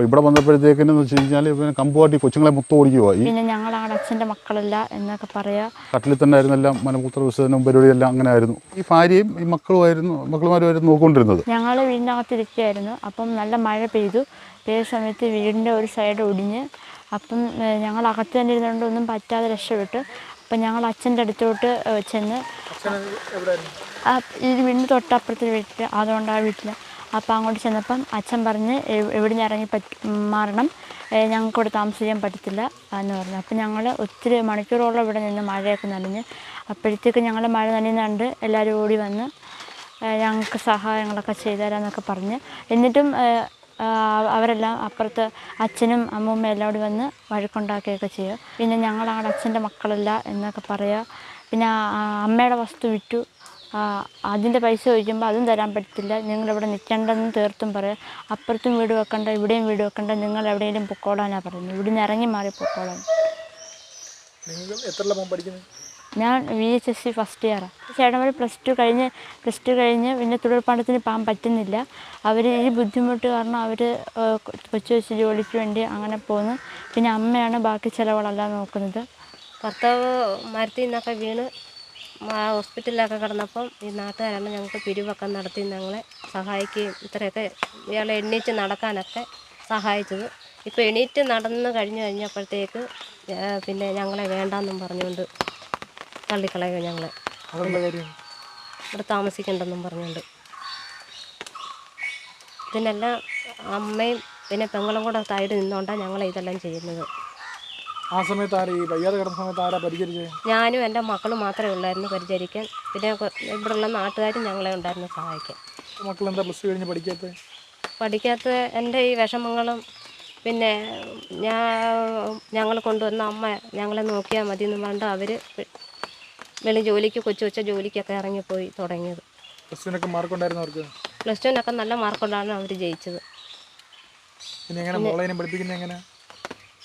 അപ്പോൾ ഇവിടെ വന്നപ്പോഴത്തേക്കിനെന്ന് വെച്ച് കഴിഞ്ഞാൽ പിന്നെ കമ്പുവാട്ടി കൊച്ചുങ്ങളെ മൊത്തം ഓടിക്കുവായി പിന്നെ ഞങ്ങളാണ് അച്ഛന്റെ മക്കളല്ല എന്നൊക്കെ പറയാ. കട്ടിലിൽ തന്നെ ആയിരുന്നു എല്ലാം മലമൂത്ര വിസർജനവും പരിപാടിയെല്ലാം അങ്ങനെ ആയിരുന്നു. ഈ ഭാര്യയും ഈ മക്കളുമായിരുന്നു മക്കളുമാരുമായിരുന്നു നോക്കിക്കൊണ്ടിരുന്നത്. ഞങ്ങൾ വീടിനകത്തിരിക്കുകയായിരുന്നു. അപ്പം നല്ല മഴ പെയ്തു. പെയ്ത സമയത്ത് വീടിന്റെ ഒരു സൈഡ് ഒടിഞ്ഞ് അപ്പം ഞങ്ങൾ അകത്ത് തന്നെ ഇരുന്നുകൊണ്ട് ഒന്നും പറ്റാതെ രക്ഷപ്പെട്ടു. അപ്പം ഞങ്ങൾ അച്ഛന്റെ അടുത്തോട്ട് ചെന്ന് ആ ഈ വീടിന് തൊട്ടപ്പുറത്തെ വീട്ടിൽ അതുകൊണ്ട് ആ വീട്ടിൽ അപ്പം അങ്ങോട്ട് ചെന്നപ്പം അച്ഛൻ പറഞ്ഞ് എവിടെ നിന്ന് ഇറങ്ങി മാറണം. ഞങ്ങൾക്ക് ഇവിടെ താമസിക്കാൻ പറ്റത്തില്ല എന്ന് പറഞ്ഞു. അപ്പം ഞങ്ങൾ ഒത്തിരി മണിക്കൂറോളം ഇവിടെ നിന്ന് മഴയൊക്കെ നനഞ്ഞ് അപ്പോഴത്തേക്ക് ഞങ്ങൾ മഴ നനയുന്നുണ്ട്. എല്ലാവരും ഓടി വന്ന് ഞങ്ങൾക്ക് സഹായങ്ങളൊക്കെ ചെയ്തു തരാമെന്നൊക്കെ പറഞ്ഞ്. എന്നിട്ടും അവരെല്ലാം അപ്പുറത്ത് അച്ഛനും അമ്മൂമ്മയും എല്ലാം കൂടി വന്ന് വഴക്കുണ്ടാക്കുകയൊക്കെ ചെയ്യും പിന്നെ ഞങ്ങളുടെ അച്ഛന്റെ മക്കളല്ല എന്നൊക്കെ പറയുക. പിന്നെ അമ്മയുടെ വസ്തു വിറ്റു. അതിന്റെ പൈസ ചോദിക്കുമ്പോൾ അതും തരാൻ പറ്റത്തില്ല. നിങ്ങളിവിടെ നിൽക്കേണ്ടെന്ന് തീർത്തും പറയും. അപ്പുറത്തും വീട് വെക്കണ്ട ഇവിടെയും വീട് വെക്കണ്ട. നിങ്ങൾ എവിടെയെങ്കിലും പൊക്കോളാനാണ് പറയുന്നത്. ഇവിടുന്ന് ഇറങ്ങി മാറി പൊക്കോളാൻ ഞാൻ V H S C first ഇയറാണ് ചേട്ടൻ വഴി പ്ലസ് ടു കഴിഞ്ഞ് പ്ലസ് ടു കഴിഞ്ഞ് പിന്നെ തുടർ പഠനത്തിന് പോകാൻ പറ്റുന്നില്ല. അവർ ഈ ബുദ്ധിമുട്ട് കാരണം അവർ കൊച്ചു കൊച്ചു ജോലിക്ക് വേണ്ടി അങ്ങനെ പോകുന്നു പിന്നെ അമ്മയാണ് ബാക്കി ചിലവുകളെല്ലാം നോക്കുന്നത്. ഭർത്താവ് മരത്തിൽ നിന്നൊക്കെ വീണ് ഹോസ്പിറ്റലിലൊക്കെ കിടന്നപ്പം ഈ നാട്ടുകാരാണ് ഞങ്ങൾക്ക് പിരിവൊക്കെ നടത്തി ഞങ്ങളെ സഹായിക്കുകയും ഇത്രയൊക്കെ ഇയാളെ എണ്ണീറ്റ് നടക്കാനൊക്കെ സഹായിച്ചത്. ഇപ്പോൾ എണീറ്റ് നടന്ന് കഴിഞ്ഞ് കഴിഞ്ഞപ്പോഴത്തേക്ക് ആ, പിന്നെ ഞങ്ങളെ വേണ്ടാന്നും പറഞ്ഞുകൊണ്ട് തള്ളിക്കളയുക ഞങ്ങളെ ഇവിടെ താമസിക്കണ്ടെന്നും പറഞ്ഞുകൊണ്ട്. ഇതിനെല്ലാം അമ്മയും പിന്നെ പെങ്ങളും കൂടെ സൈഡ് നിന്നുകൊണ്ടാണ് ഞങ്ങൾ ഇതെല്ലാം ചെയ്യുന്നത്. ആ സമയത്ത് ആരാ ഈ വയ്യാതെ കിടന്ന സമയത്ത് ആരാ പരിചരിച്ചത് ഞാനും എന്റെ മക്കളും മാത്രമേ ഉള്ളായിരുന്നു പരിചരിക്കാൻ. പിന്നെ കൊ- ഇവിടെയുള്ള നാട്ടുകാരും ഞങ്ങളെ ഉണ്ടായിരുന്നു സഹായിക്കാൻ. മക്കൾ എന്താ പ്ലസ് ടു കഴിഞ്ഞ് പഠിക്കാത്തത് പഠിക്കാത്ത എന്റെ ഈ വിഷമങ്ങളും പിന്നെ ഞാൻ ഞങ്ങൾ കൊണ്ടുവന്ന അമ്മ ഞങ്ങളെ നോക്കിയാൽ മതി എന്ന് പറഞ്ഞിട്ട് അവർ വെളി ജോലിക്ക് കൊച്ചു കൊച്ച ജോലിക്കൊക്കെ ഇറങ്ങിപ്പോയി തുടങ്ങിയത്. പ്ലസ് ടുവിനൊക്കെ മാർക്കുണ്ടായിരുന്നു അവർക്ക്? പ്ലസ് ടുവിനൊക്കെ നല്ല മാർക്കുണ്ടായിരുന്നു അവർ ജയിച്ചത്. പിന്നെ എങ്ങനെ മോളേനെ പഠിപ്പിക്കുന്നത് എങ്ങനെ?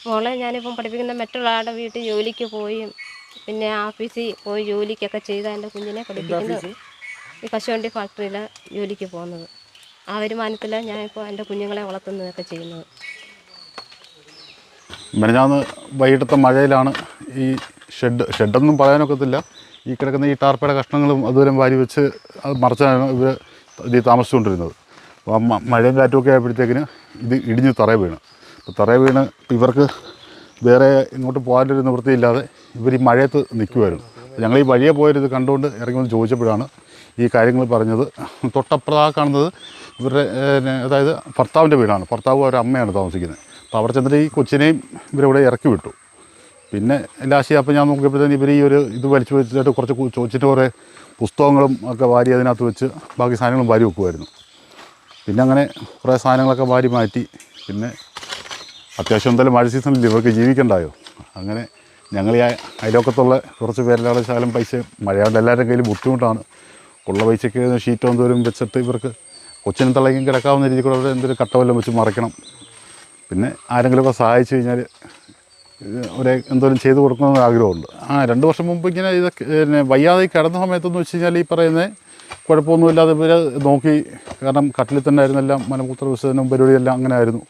മോളെ ഞാനിപ്പം പഠിപ്പിക്കുന്ന മറ്റുള്ള ആളുടെ വീട്ടിൽ ജോലിക്ക് പോയി പിന്നെ ഓഫീസിൽ പോയി ജോലിക്കൊക്കെ ചെയ്ത എന്റെ കുഞ്ഞിനെ പഠിപ്പിക്കുന്നത് ഈ കശുവണ്ടി ഫാക്ടറിയിൽ ജോലിക്ക് പോകുന്നത്. ആ വരുമാനത്തിലാണ് ഞാനിപ്പോൾ എന്റെ കുഞ്ഞുങ്ങളെ വളർത്തുന്നതൊക്കെ ചെയ്യുന്നത്. മെനഞ്ഞാന്ന് വൈകിട്ടത്തെ മഴയിലാണ് ഈ ഷെഡ് ഷെഡൊന്നും പറയാനൊക്കത്തില്ല. ഈ കിടക്കുന്ന ഈ ടാർപ്പയുടെ കഷ്ണങ്ങളും അതുവരെയും വാരി വെച്ച് അത് മറച്ചാണ് ഇവർ ഇത് താമസിച്ചുകൊണ്ടിരുന്നത്. അപ്പോൾ മഴയും കാറ്റുമൊക്കെ ആയപ്പോഴത്തേക്കിന് ഇത് ഇടിഞ്ഞ് തറയെ വീണ്. തറയെ വീണ് ഇവർക്ക് വേറെ ഇങ്ങോട്ട് പോകാനൊരു നിവൃത്തിയില്ലാതെ ഇവർ ഈ മഴയത്ത് നിൽക്കുമായിരുന്നു ഞങ്ങൾ ഈ വഴിയെ പോയത് കണ്ടുകൊണ്ട് ഇറങ്ങി വന്ന് ചോദിച്ചപ്പോഴാണ് ഈ കാര്യങ്ങൾ പറഞ്ഞത്. തൊട്ടപ്പുറത്ത് കാണുന്നത് ഇവരുടെ അതായത് ഭർത്താവിന്റെ വീടാണ്. ഭർത്താവ് അവരുടെ അമ്മയാണ് താമസിക്കുന്നത്. അപ്പോൾ അവിടെ ചെന്നിട്ട് ഈ കൊച്ചിനെയും ഇവരിവിടെ ഇറക്കി വിട്ടു. പിന്നെ ലാസ്റ്റ് അപ്പോൾ ഞാൻ നോക്കിയപ്പോഴത്തേന് ഇവർ ഈ ഒരു ഇത് വലിച്ചു വെച്ചിട്ട് കുറച്ച് ചോദിച്ചിട്ട് കുറേ പുസ്തകങ്ങളും ഒക്കെ വാരി അതിനകത്ത് വെച്ച് ബാക്കി സാധനങ്ങളും വാരി വെക്കുമായിരുന്നു പിന്നെ അങ്ങനെ കുറേ സാധനങ്ങളൊക്കെ വാരി മാറ്റി. പിന്നെ അത്യാവശ്യം എന്തായാലും മഴ സീസണിൽ ഇവർക്ക് ജീവിക്കണ്ടായോ? അങ്ങനെ ഞങ്ങൾ ഈ അയലോക്കത്തുള്ള കുറച്ച് പേരെല്ലാം ശകലം പൈസ മഴയാണ്ട് എല്ലാവരുടെ കയ്യിൽ ബുദ്ധിമുട്ടാണ്. ഉള്ള പൈസയ്ക്ക് ഷീറ്റോ എന്തോരം വെച്ചിട്ട് ഇവർക്ക് കൊച്ചിനും തള്ളയ്ക്കും കിടക്കാവുന്ന രീതിയിൽ കൂടെ എന്തൊരു കട്ടവല്ലം വെച്ച് മറയ്ക്കണം പിന്നെ ആരെങ്കിലുമൊക്കെ സഹായിച്ചു കഴിഞ്ഞാൽ ഒരു എന്തോരം ചെയ്തു കൊടുക്കണമെന്ന് ആഗ്രഹമുണ്ട്. ആ രണ്ട് വർഷം മുമ്പ് ഇങ്ങനെ ഇതൊക്കെ പിന്നെ വയ്യാതെ കിടന്ന സമയത്തെന്ന് വെച്ച് കഴിഞ്ഞാൽ ഈ പറയുന്നത് കുഴപ്പമൊന്നുമില്ലാതെ ഇവർ നോക്കി കാരണം കട്ടിലിൽ തന്നെ ആയിരുന്നെല്ലാം മലമൂത്ര വിസർജനവും പരിപാടിയെല്ലാം അങ്ങനെ ആയിരുന്നു.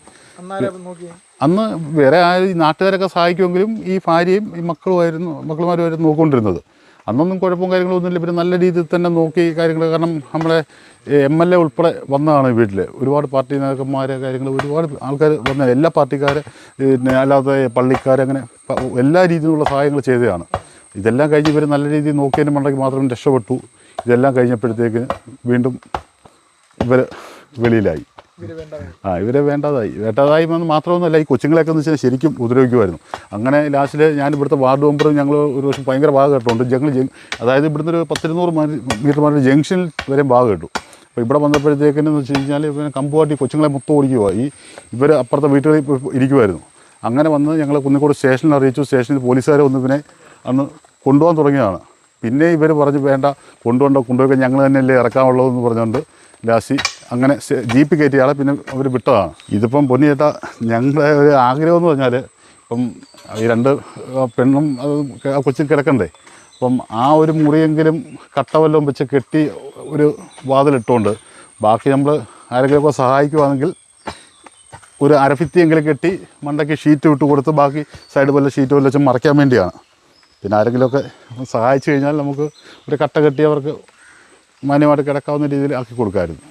അന്ന് വേറെ ആ നാട്ടുകാരൊക്കെ സഹായിക്കുമെങ്കിലും ഈ ഭാര്യയും ഈ മക്കളുമായിരുന്നു മക്കളുമാരുമായിരുന്നു നോക്കിക്കൊണ്ടിരുന്നത്. അന്നൊന്നും കുഴപ്പവും കാര്യങ്ങളൊന്നും ഇല്ല ഇവർ നല്ല രീതിയിൽ തന്നെ നോക്കി കാര്യങ്ങൾ കാരണം നമ്മളെ എം എൽ എ ഉൾപ്പെടെ വന്നതാണ് വീട്ടിൽ ഒരുപാട് പാർട്ടി നേതാക്കന്മാർ കാര്യങ്ങൾ ഒരുപാട് ആൾക്കാർ വന്ന എല്ലാ പാർട്ടിക്കാർ പിന്നെ അല്ലാതെ പള്ളിക്കാർ അങ്ങനെ എല്ലാ രീതിയിലുള്ള സഹായങ്ങൾ ചെയ്തതാണ്. ഇതെല്ലാം കഴിഞ്ഞ് ഇവർ നല്ല രീതിയിൽ നോക്കിയതിന് മണ്ടയ്ക്ക് മാത്രം രക്ഷപ്പെട്ടു. ഇതെല്ലാം കഴിഞ്ഞപ്പോഴത്തേക്ക് വീണ്ടും ഇവർ വെളിയിലായി. ആ ഇവരെ വേണ്ടതായി. വേണ്ടതായി എന്ന് മാത്രമൊന്നുമല്ല ഈ കൊച്ചുങ്ങളെയൊക്കെ എന്ന് വെച്ചാൽ ശരിക്കും ഉപദ്രവിക്കുമായിരുന്നു. അങ്ങനെ ലാസ്റ്റിൽ ഞാൻ ഇവിടുത്തെ വാർഡ് മെമ്പറും ഞങ്ങൾ ഒരു വർഷം ഭയങ്കര ഭാഗം കേട്ടുണ്ട് ഞങ്ങൾ അതായത് ഇവിടുന്ന് ഒരു പത്തിരുന്നൂറ് മീറ്റർ മാറി ജംഗ്ഷനിൽ വരെ ഭാഗം കേട്ടു. അപ്പോൾ ഇവിടെ വന്നപ്പോഴത്തേക്കെന്ന് വെച്ച് കഴിഞ്ഞാൽ ഇവരെ കമ്പുവാട്ടി കൊച്ചുങ്ങളെ മൊത്തം ഓടിക്കുക ഈ ഇവർ അപ്പുറത്തെ വീട്ടുകളിൽ ഇരിക്കുമായിരുന്നു അങ്ങനെ വന്ന് ഞങ്ങൾ കുന്നിക്കോട് സ്റ്റേഷനിൽ അറിയിച്ചു. സ്റ്റേഷനിൽ പോലീസുകാരെ വന്ന് ഇവനെ അന്ന് കൊണ്ടുപോകാൻ തുടങ്ങിയതാണ്. പിന്നെ ഇവർ പറഞ്ഞ് വേണ്ട കൊണ്ടുപോകണ്ട കൊണ്ടുപോയി ഞങ്ങൾ തന്നെയല്ലേ ഇറക്കാനുള്ളതെന്ന് പറഞ്ഞുകൊണ്ട് ലാസ്റ്റ് അങ്ങനെ ജീപ്പ് കയറ്റിയ പിന്നെ അവർ വിട്ടതാണ്. ഇതിപ്പം പൊന്നിയേട്ട ഞങ്ങളുടെ ഒരു ആഗ്രഹം എന്ന് പറഞ്ഞാൽ ഇപ്പം ഈ രണ്ട് പെണ്ണും അത് കൊച്ചും കിടക്കണ്ടേ. അപ്പം ആ ഒരു മുറിയെങ്കിലും കട്ട വല്ലതും വെച്ച് കെട്ടി ഒരു വാതിലിട്ടുകൊണ്ട് ബാക്കി നമ്മൾ ആരെങ്കിലുമൊക്കെ സഹായിക്കുവാണെങ്കിൽ ഒരു അരഭിത്തിയെങ്കിലും കെട്ടി മണ്ടയ്ക്ക് ഷീറ്റ് വിട്ട് കൊടുത്ത് ബാക്കി സൈഡ് വല്ല ഷീറ്റ് വല്ല വെച്ച് മറയ്ക്കാൻ വേണ്ടിയാണ്. പിന്നെ ആരെങ്കിലുമൊക്കെ സഹായിച്ചു കഴിഞ്ഞാൽ നമുക്ക് ഒരു കട്ട കെട്ടി അവർക്ക് മാന്യമായിട്ട് കിടക്കാവുന്ന രീതിയിൽ ആക്കി കൊടുക്കാമായിരുന്നു.